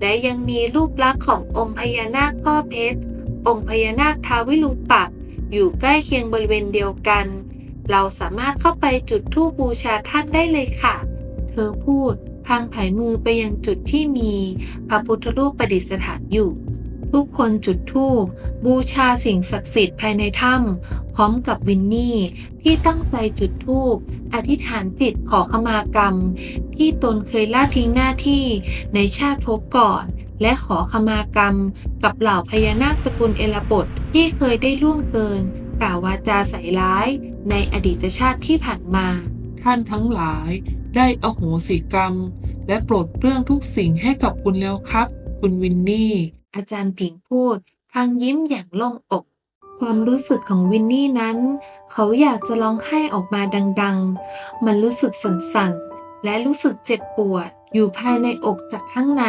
และยังมีรูปลักษณ์ขององค์พญานาคพ่อเพชร องค์พญานาคทาวิรูปักษ์อยู่ใกล้เคียงบริเวณเดียวกัน เราสามารถเข้าไปจุดธูปบูชาท่านได้เลยค่ะ เธอพูดพางผายมือไปยังจุดที่มีพระพุทธรูปประดิษฐานอยู่ ทุกคนจุดธูปบูชาสิ่งศักดิ์สิทธิ์ภายในถ้ำพร้อมกับวินนี่ที่ตั้งใจจุดธูปอธิษฐานจิตขอขมากรรม ที่ตนเคยละทิ้งหน้าที่ในชาติภพก่อน และขอขมากรรม กับเหล่าพญานาคตระกูลเอลบทที่เคยได้ล่วงเกินกล่าววาจาใส่ร้ายในอดีตชาติที่ผ่านมา ท่านทั้งหลายได้อโหสิกรรม และปรดเปลื้องทุกสิ่งให้กับคุณแล้วครับ คุณวินนี่ อาจารย์ผิงพูดทางยิ้มอย่างโล่งอก ความรู้สึกของวินนี่นั้น เขาอยากจะร้องไห้ออกมาดังๆ มันรู้สึกสั่นๆ และรู้สึกเจ็บปวดอยู่ภายในอกจากข้างใน